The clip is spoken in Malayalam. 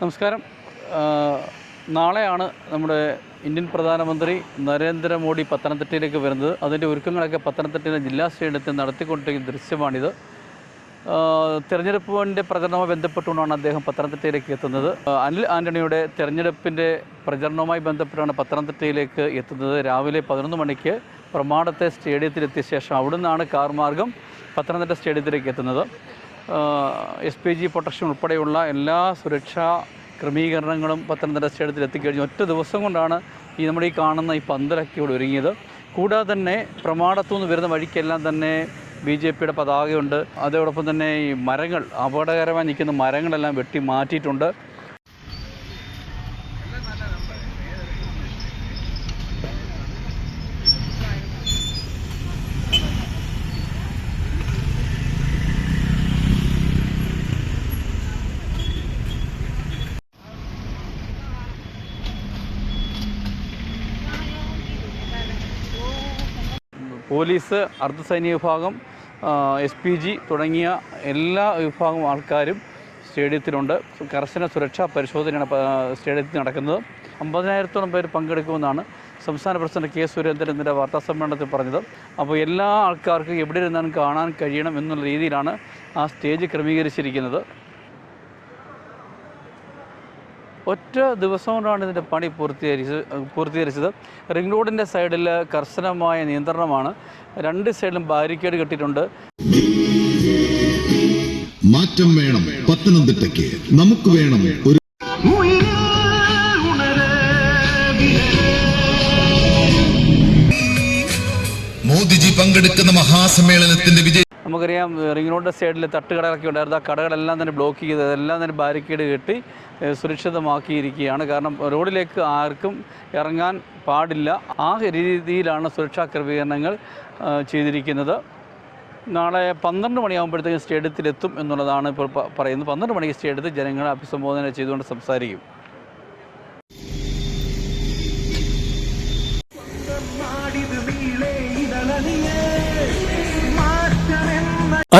നമസ്കാരം. നാളെയാണ് നമ്മുടെ ഇന്ത്യൻ പ്രധാനമന്ത്രി നരേന്ദ്രമോദി പത്തനംതിട്ടയിലേക്ക് വരുന്നത്. അതിന്റെ ഒരുക്കങ്ങളൊക്കെ പത്തനംതിട്ടയിലെ ജില്ലാ സ്റ്റേഡിയത്തിൽ നടത്തിക്കൊണ്ടിരിക്കുന്ന ദൃശ്യമാണിത്. തെരഞ്ഞെടുപ്പിന്റെ പ്രചരണവുമായി ബന്ധപ്പെട്ടുകൊണ്ടാണ് അദ്ദേഹം പത്തനംതിട്ടയിലേക്ക് എത്തുന്നത്. അനിൽ ആന്റണിയുടെ തെരഞ്ഞെടുപ്പിന്റെ പ്രചരണവുമായി ബന്ധപ്പെട്ടാണ് പത്തനംതിട്ടയിലേക്ക് എത്തുന്നത്. രാവിലെ പതിനൊന്ന് മണിക്ക് പ്രമാടത്തെ സ്റ്റേഡിയത്തിലെത്തിയ ശേഷം അവിടുന്നാണ് കാർ മാർഗം പത്തനംതിട്ട സ്റ്റേഡിയത്തിലേക്ക് എത്തുന്നത്. എസ് പി ജി പ്രൊട്ടക്ഷൻ ഉൾപ്പെടെയുള്ള എല്ലാ സുരക്ഷാ ക്രമീകരണങ്ങളും പത്തനംതിട്ട സ്റ്റേഡിയത്തിൽ എത്തിക്കഴിഞ്ഞു. ഒറ്റ ദിവസം കൊണ്ടാണ് ഈ നമ്മുടെ ഈ കാണുന്ന ഈ പന്തലൊക്കെ ഇവിടെ ഒരുങ്ങിയത്. കൂടാതെ തന്നെ പ്രമാടത്തു നിന്ന് വരുന്ന വഴിക്കെല്ലാം തന്നെ ബി ജെ പിയുടെ പതാകയുണ്ട്. അതോടൊപ്പം തന്നെ ഈ മരങ്ങൾ അപകടകരമായി നിൽക്കുന്ന മരങ്ങളെല്ലാം വെട്ടി മാറ്റിയിട്ടുണ്ട്. പോലീസ് അർദ്ധസൈനിക വിഭാഗം എസ് പി ജി തുടങ്ങിയ എല്ലാ വിഭാഗം ആൾക്കാരും സ്റ്റേഡിയത്തിലുണ്ട്. കർശന സുരക്ഷാ പരിശോധനയാണ് സ്റ്റേഡിയത്തിൽ നടക്കുന്നത്. അമ്പതിനായിരത്തോളം പേര് പങ്കെടുക്കുമെന്നാണ് സംസ്ഥാന പ്രസിഡന്റ് കെ സുരേന്ദ്രൻ ഇന്നലെ വാർത്താ സമ്മേളനത്തിൽ പറഞ്ഞത്. അപ്പോൾ എല്ലാ ആൾക്കാർക്കും എവിടെ ഇരുന്നാലും കാണാൻ കഴിയണം എന്നുള്ള രീതിയിലാണ് ആ സ്റ്റേജ് ക്രമീകരിച്ചിരിക്കുന്നത്. ഒറ്റ ദിവസം കൊണ്ടാണ് ഇതിന്റെ പണി പൂർത്തീകരിച്ചത് പൂർത്തീകരിച്ചത്. റിംഗ് റോഡിന്റെ സൈഡിൽ കർശനമായ നിയന്ത്രണമാണ്. രണ്ട് സൈഡിലും ബാരിക്കേഡ് കെട്ടിയിട്ടുണ്ട്. മാറ്റം വേണം നമുക്ക് വേണം ഒരു മോദിജി പങ്കെടുക്കുന്ന മഹാസമ്മേളനത്തിന്റെ വിജയ. നമുക്കറിയാം റിംഗ് റോഡിന്റെ സൈഡിൽ തട്ടുകടകളൊക്കെ ഉണ്ടായിരുന്നു ആ കടകളെല്ലാം തന്നെ ബ്ലോക്ക് ചെയ്ത് എല്ലാം തന്നെ ബാരിക്കേഡ് കെട്ടി സുരക്ഷിതമാക്കിയിരിക്കുകയാണ്. കാരണം റോഡിലേക്ക് ആർക്കും ഇറങ്ങാൻ പാടില്ല. ആ രീതിയിലാണ് സുരക്ഷാ ക്രമീകരണങ്ങൾ ചെയ്തിരിക്കുന്നത്. നാളെ പന്ത്രണ്ട് മണിയാകുമ്പോഴത്തേക്കും സ്റ്റേഡിയത്തിലെത്തും എന്നുള്ളതാണ് ഇപ്പോൾ പറയുന്നത്. പന്ത്രണ്ട് മണിക്ക് സ്റ്റേഡിയത്തിൽ ജനങ്ങളെ അഭിസംബോധന ചെയ്തുകൊണ്ട് സംസാരിക്കും.